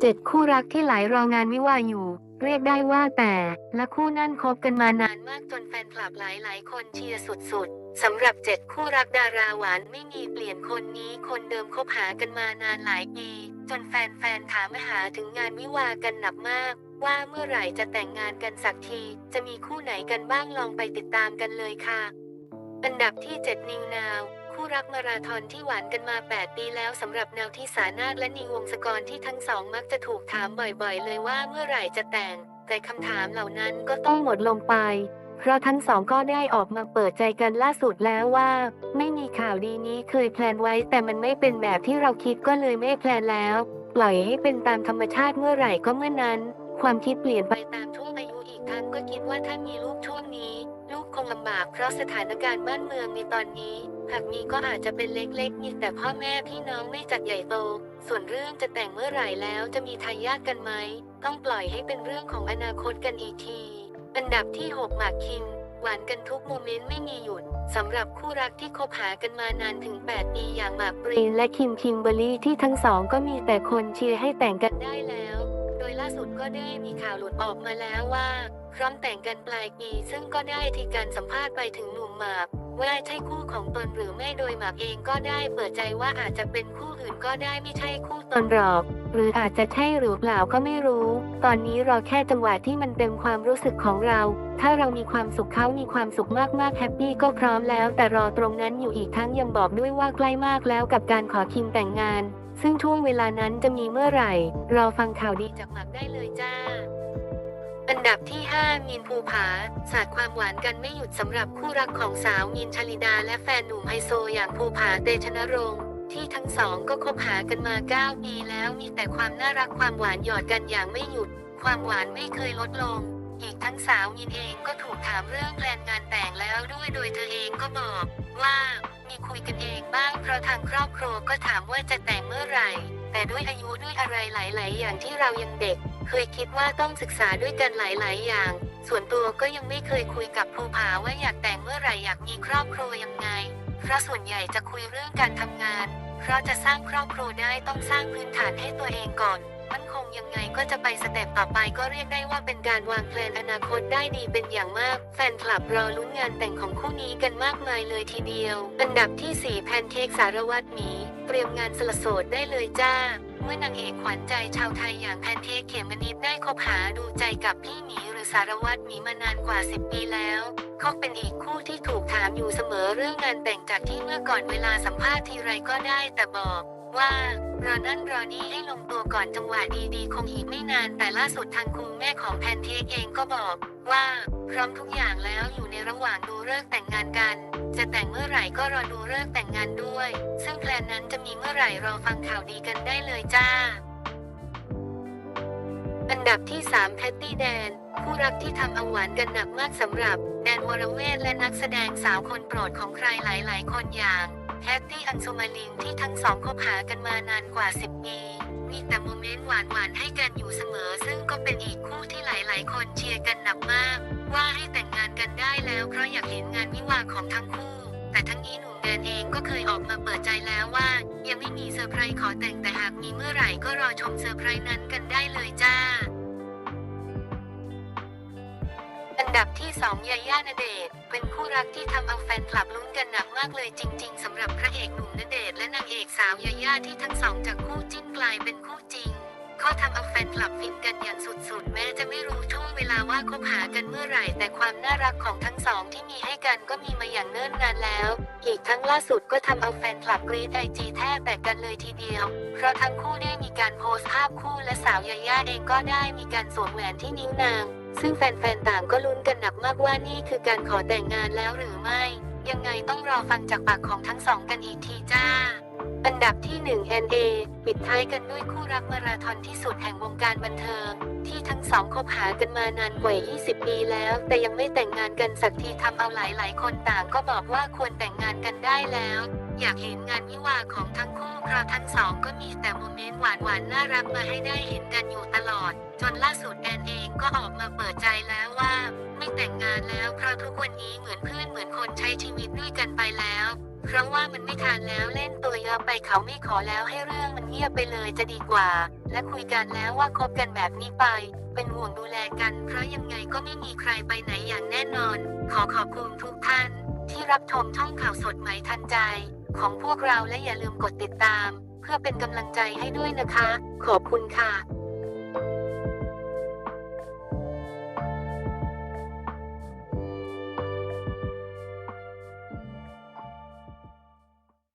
เจ็ดคู่รักที่หลายรองานวิวาอยู่ เรียกได้ว่าแต่และคู่นั่นคบกันมานานมากจนแฟนคลับหลายหลายคนเชียร์สุดๆสำหรับเจ็ดคู่รักดาราหวานไม่มีเปลี่ยนคนนี้คนเดิมคบหากันมานานหลายปีจนแฟนๆถามหาถึงงานวิวากันหนักมาก ว่าเมื่อไหร่จะแต่งงานกันสักที จะมีคู่ไหนกันบ้างลองไปติดตามกันเลยค่ะ อันดับที่ 7 นิวนาว คู่รักมาราธอนที่หวานกันมา 8 ปีแล้วสำหรับแนวที่สานาถและนิวงศกรที่ทั้งสองมักจะถูกถามบ่อยๆ เลยว่าเมื่อไหร่จะแต่ง แต่คำถามเหล่านั้นก็ต้องหมดลงไป เพราะทั้งสองก็ได้ออกมาเปิดใจกันล่าสุดแล้วว่า ไม่มีข่าวดีนี้เคยแพลนไว้ แต่มันไม่เป็นแบบที่เราคิดก็เลยไม่แพลนแล้ว ปล่อยให้เป็นตามธรรมชาติเมื่อไหร่ก็เมื่อนั้น ความคิดเปลี่ยนไปตามช่วงอายุอีกทั้งก็คิดว่าถ้ามีลูกช่วงนี้ ลูกคงลำบากเพราะสถานการณ์บ้านเมืองในตอนนี้ หากมีก็อาจจะเป็นเล็กๆมีแต่พ่อแม่พี่น้องไม่จัดใหญ่โต ส่วนเรื่องจะแต่งเมื่อไหร่แล้วจะมีทายาทกันไหม ต้องปล่อยให้เป็นเรื่องของอนาคตกันอีกที อันดับที่ 6 หมากคิม หวานกันทุกโมเมนต์ไม่มีหยุดสำหรับคู่รักที่คบหากันมานานถึง 8 ปีอย่างหมากปรีนและคิมคิมเบอรรี่ที่ทั้งสองก็มีแต่คนเชียร์ให้แต่งกันได้แล้ว โดยล่าสุดก็ได้มีข่าวหลุดออกมาแล้วว่า พร้อมแต่งกันปลายปีซึ่งก็ได้ที่การสัมภาษณ์ไปถึงหนุ่มหมากว่าใช่คู่ของตนหรือไม่โดยหมากเองก็ได้เปิดใจว่าอาจจะเป็นคู่อื่นก็ได้ไม่ใช่คู่ตนหรอก หรืออาจจะใช่หรือเปล่าก็ไม่รู้ ตอนนี้รอแค่จังหวะที่มันเต็มความรู้สึกของเรา ถ้าเรามีความสุขเขามีความสุขมากๆแฮปปี้ก็พร้อมแล้ว แต่รอตรงนั้นอยู่อีกทั้งยังบอกด้วยว่าใกล้มากแล้วกับการขอคิมแต่งงาน ซึ่งช่วงเวลานั้นจะมีเมื่อไหร่ รอฟังข่าวดีจากหมากได้เลยจ้า อันดับที่ 5 มีนภูผา สาดความหวานกันไม่หยุดสำหรับคู่รักของสาวมีนชลิดาและแฟนหนุ่มไฮโซอย่างภูผาเตชนรงค์ที่ทั้งสองก็คบหากันมา 9 ปีแล้วมีแต่ความน่ารักความหวานหยอดกันอย่างไม่หยุด ความหวานไม่เคยลดลง อีกทั้งสาวมีนเองก็ถูกถามเรื่องแพลนงานแต่งแล้วด้วยโดยเธอเองก็บอก ว่ามีคุยกันเองบ้างเพราะทางครอบครัวก็ถามว่าจะแต่งเมื่อไหร่ แต่ด้วยอายุด้วยอะไรหลาย ๆ อย่างที่เรายังเด็ก เคยคิดว่าต้องศึกษาด้วยกันหลาย ๆ อย่าง ส่วนตัวก็ยังไม่เคยคุยกับภูผาว่าอยากแต่งเมื่อไหร่อยากมีครอบครัวยังไง เพราะส่วนใหญ่จะคุยเรื่องการทำงาน เพราะจะสร้างครอบครัวได้ต้องสร้างพื้นฐานให้ตัวเองก่อน มั่นคงยังไงก็จะไปสเต็ปต่อไปก็เรียกได้ว่าเป็นการวางแผนอนาคตได้ดีเป็นอย่างมาก แฟนคลับรอลุ้นงานแต่งของคู่นี้กันมากมายเลยทีเดียว อันดับที่ 4 แพนเค้กสารวัตรหมี เตรียมงานสละโสดได้เลยจ้าเมื่อนางเอกขวัญใจชาวไทยอย่างแพนเค้กเขมนิดได้คบหาดูใจกับพี่หมีหรือสารวัตรหมีมานานกว่า 10 ปีแล้วเขาเป็นอีกคู่ที่ถูกถามอยู่เสมอเรื่องงานแต่งจากที่เมื่อก่อนเวลาสัมภาษณ์ทีไรก็ได้แต่บอก ว่ารอนั่นรอนี่ให้ลงตัวก่อนจังหวะดีๆ คงอีกไม่นานแต่ล่าสุดทางคุณแม่ของแพนเค้กเองก็บอกว่าพร้อมทุกอย่างแล้วอยู่ในระหว่างดูเลิกษ์แต่งงานกัน จะแต่งเมื่อไหร่ก็รอดูเลิกษ์แต่งงานด้วย ซึ่งแพลนนั้นจะมีเมื่อไหร่รอฟังข่าวดีกันได้เลยจ้า อันดับที่3แพตตี้แดนคู่รักที่ทำเอาหวานกันหนักมากสำหรับแดนวรเวทและนักแสดงสาวคนโปรดของใครหลายๆ คนอย่าง แพตตี้อังสุมาลินที่ทั้งสองคบหากันมานานกว่า 10 ปี มีแต่โมเมนต์หวานๆให้กันอยู่เสมอ ซึ่งก็เป็นอีกคู่ที่หลายๆ คนเชียร์กันหนักมาก ว่าให้แต่งงานกันได้แล้วเพราะอยากเห็นงานวิวาห์ของทั้งคู่ แต่ทั้งนี้หนุ่มแดนเองก็เคยออกมาเปิดใจแล้วว่า ยังไม่มีเซอร์ไพรส์ขอแต่งแต่หากมีเมื่อไหร่ก็รอชมเซอร์ไพรส์นั้นกันได้เลยจ้า ดับที่ 2 ยาย่าณเดชเป็นคู่รักที่ทำเอาแฟนคลับลุ้นกันหนักมากเลยจริง ๆสำหรับพระเอกหนุ่มณเดชและนางเอกสาวยาย่าที่ทั้งสองจากคู่จิ้นกลายเป็นคู่จริงเขาทำเอาแฟนคลับฟินกันอย่างสุดๆ แม้จะไม่รู้ช่วงเวลาว่าคบหากันเมื่อไหร่ แต่ความน่ารักของทั้งสองที่มีให้กันก็มีมาอย่างเนิ่นนานแล้ว อีกทั้งล่าสุดก็ทำเอาแฟนคลับกรี๊ดไอจีแทบแตกกันเลยทีเดียว เพราะทั้งคู่ได้มีการโพสต์ภาพคู่และสาวยาย่าเองก็ได้มีการสวมแหวนที่นิ้วนาง ซึ่งแฟนๆ ต่างก็ลุ้นกันหนักมากว่านี่คือการขอแต่งงานแล้วหรือไม่ ยังไงต้องรอฟังจากปากของทั้งสองกันอีกทีจ้า อันดับที่ 1 NA ปิดท้ายกันด้วยคู่รักมาราธอนที่สุดแห่งวงการบันเทิง ที่ทั้งสองคบหากันมานานกว่า 20 ปีแล้ว แต่ยังไม่แต่งงานกันสักทีทำเอาหลายๆ คนต่างก็บอกว่าควรแต่งงานกันได้แล้ว อยากเห็นงานวิวาของทั้งคู่เพราะทั้งสองก็มีแต่โมเมนต์หวานๆน่ารักมาให้ได้เห็นกันอยู่ตลอด จนล่าสุดแอนเองก็ออกมาเปิดใจแล้วว่า ไม่แต่งงานแล้วเพราะทุกวันนี้เหมือนเพื่อนเหมือนคนใช้ชีวิตด้วยกันไปแล้ว เพราะว่ามันไม่ทานแล้วเล่นตัวเยอะไปเขาไม่ขอแล้วให้เรื่องมันเงียบไปเลยจะดีกว่า และคุยกันแล้วว่าคบกันแบบนี้ไป เป็นห่วงดูแลกันเพราะยังไงก็ไม่มีใครไปไหนอย่างแน่นอน ขอขอบคุณทุกท่าน ที่รับชมช่องข่าวสดไหมทันใจ ของพวกเราและอย่าลืมกดติดตาม เพื่อเป็นกำลังใจให้ด้วยนะคะ ขอบคุณค่ะ